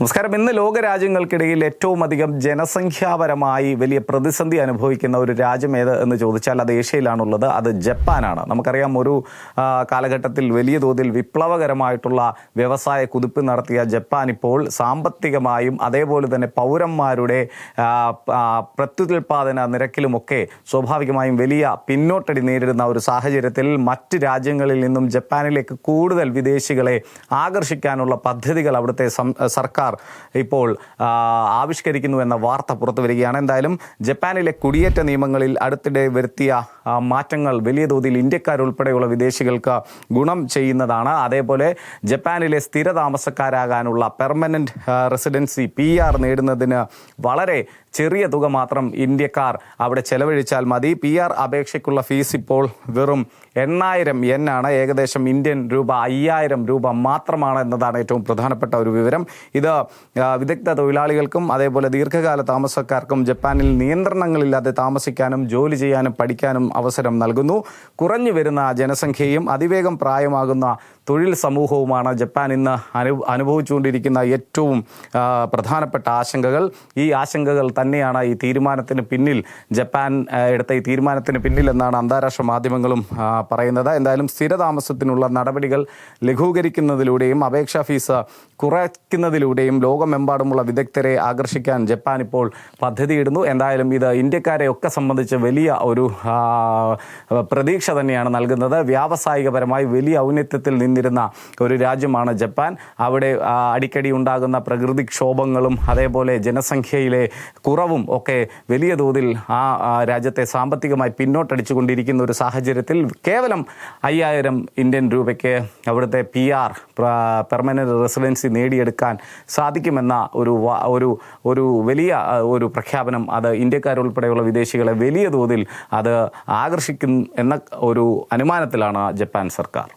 നമസ്കാരം. ഇന്ന് ലോകരാജ്യങ്ങൾക്കിടയിൽ ഏറ്റവും അധികം ജനസംഖ്യാപരമായി വലിയ പ്രതിസന്ധി അനുഭവിക്കുന്ന ഒരു രാജ്യം ഏത് എന്ന് ചോദിച്ചാൽ അത് ഏഷ്യയിലാണുള്ളത്. അത് ജപ്പാനാണ്. നമുക്കറിയാം ഒരു കാലഘട്ടത്തിൽ വലിയ തോതിൽ വിപ്ലവകരമായിട്ടുള്ള വ്യവസായ കുതിപ്പ് നടത്തിയ ജപ്പാൻ ഇപ്പോൾ സാമ്പത്തികമായും അതേപോലെ തന്നെ പൗരന്മാരുടെ പ്രത്യുത്പാദന നിരക്കിലുമൊക്കെ സ്വാഭാവികമായും വലിയ പിന്നോട്ടടി നേരിടുന്ന ഒരു സാഹചര്യത്തിൽ മറ്റ് രാജ്യങ്ങളിൽ നിന്നും ജപ്പാനിലേക്ക് കൂടുതൽ വിദേശികളെ ആകർഷിക്കാനുള്ള പദ്ധതികൾ അവിടുത്തെ സം- സർക്കാർ ഇപ്പോൾ ആവിഷ്കരിക്കുന്നു എന്ന വാർത്ത പുറത്തു വരികയാണ്. എന്തായാലും ജപ്പാനിലെ കുടിയേറ്റ നിയമങ്ങളിൽ അടുത്തിടെ വരുത്തിയ മാറ്റങ്ങൾ വലിയ തോതിൽ ഇന്ത്യക്കാരുൾപ്പെടെയുള്ള വിദേശികൾക്ക് ഗുണം ചെയ്യുന്നതാണ്. അതേപോലെ ജപ്പാനിലെ സ്ഥിരതാമസക്കാരാകാനുള്ള പെർമനന്റ് റെസിഡൻസി പി ആർ നേടുന്നതിന് വളരെ ചെറിയ തുക മാത്രം ഇന്ത്യക്കാർ അവിടെ ചെലവഴിച്ചാൽ മതി. പി ആർ അപേക്ഷയ്ക്കുള്ള ഫീസ് ഇപ്പോൾ വെറും എണ്ണായിരം എൻ ആണ്. ഏകദേശം ഇന്ത്യൻ രൂപ അയ്യായിരം രൂപ മാത്രമാണ് എന്നതാണ് ഏറ്റവും പ്രധാനപ്പെട്ട ഒരു വിവരം. ഇത് വിദഗ്ധ തൊഴിലാളികൾക്കും അതേപോലെ ദീർഘകാല താമസക്കാർക്കും ജപ്പാനിൽ നിയന്ത്രണങ്ങളില്ലാതെ താമസിക്കാനും ജോലി ചെയ്യാനും പഠിക്കാനും അവസരം നൽകുന്നു. കുറഞ്ഞു വരുന്ന ജനസംഖ്യയും അതിവേഗം പ്രായമാകുന്ന തൊഴിൽ സമൂഹവുമാണ് ജപ്പാൻ ഇന്ന് അനു അനുഭവിച്ചുകൊണ്ടിരിക്കുന്ന ഏറ്റവും പ്രധാനപ്പെട്ട ആശങ്കകൾ. ഈ ആശങ്കകൾ തന്നെയാണ് ഈ തീരുമാനത്തിന് പിന്നിൽ ജപ്പാൻ എടുത്ത ഈ തീരുമാനത്തിന് പിന്നിൽ എന്നാണ് അന്താരാഷ്ട്ര മാധ്യമങ്ങളും പറയുന്നത്. എന്തായാലും സ്ഥിരതാമസത്തിനുള്ള നടപടികൾ ലഘൂകരിക്കുന്നതിലൂടെയും അപേക്ഷാ ഫീസ് കുറയ്ക്കുന്നതിലൂടെയും ലോകമെമ്പാടുമുള്ള വിദഗ്ധരെ ആകർഷിക്കാൻ ജപ്പാൻ ഇപ്പോൾ പദ്ധതിയിടുന്നു. എന്തായാലും ഇത് ഇന്ത്യക്കാരെ ഒക്കെ സംബന്ധിച്ച് വലിയ ഒരു പ്രതീക്ഷ തന്നെയാണ് നൽകുന്നത്. വ്യാവസായികപരമായി വലിയ ഔന്നത്യത്തിൽ നിന്നിരുന്ന ഒരു രാജ്യമാണ് ജപ്പാൻ. അവിടെ അടിക്കടി ഉണ്ടാകുന്ന പ്രകൃതിക്ഷോഭങ്ങളും അതേപോലെ ജനസംഖ്യയിലെ കുറവും ഒക്കെ വലിയ തോതിൽ ആ രാജ്യത്തെ സാമ്പത്തികമായി പിന്നോട്ടടിച്ചുകൊണ്ടിരിക്കുന്ന ഒരു സാഹചര്യത്തിൽ കേവലം അയ്യായിരം ഇന്ത്യൻ രൂപയ്ക്ക് അവിടുത്തെ പി ആർ പെർമനന്റ് റെസിഡൻസി നേടിയെടുക്കാൻ സാധിക്കുമെന്ന ഒരു ഒരു ഒരു വലിയ ഒരു പ്രഖ്യാപനം അത് ഇന്ത്യക്കാരുൾപ്പെടെയുള്ള വിദേശികളെ വലിയ തോതിൽ അത് ആകർഷിക്കും എന്ന ഒരു അനുമാനത്തിലാണ് ജപ്പാൻ സർക്കാർ.